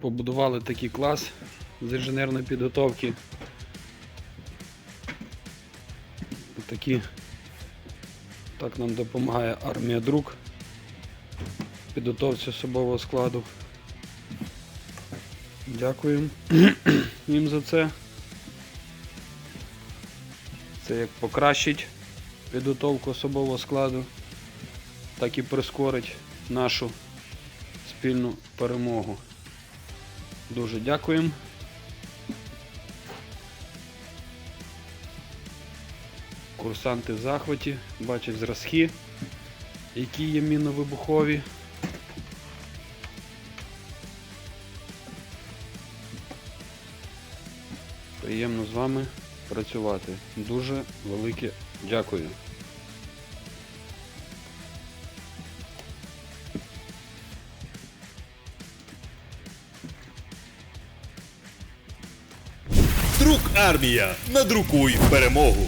Побудували такий клас з інженерної підготовки. Такі так нам допомагає армія друк підготовці особового складу. Дякуємо їм за це. Це як покращить підготовку особового складу, так і прискорить нашу спільну перемогу. Дуже дякуємо. Курсанти в захваті, бачать зразки, які є міновибухові. Приємно з вами працювати. Дуже велике дякую. Друк армія. Надрукуй перемогу.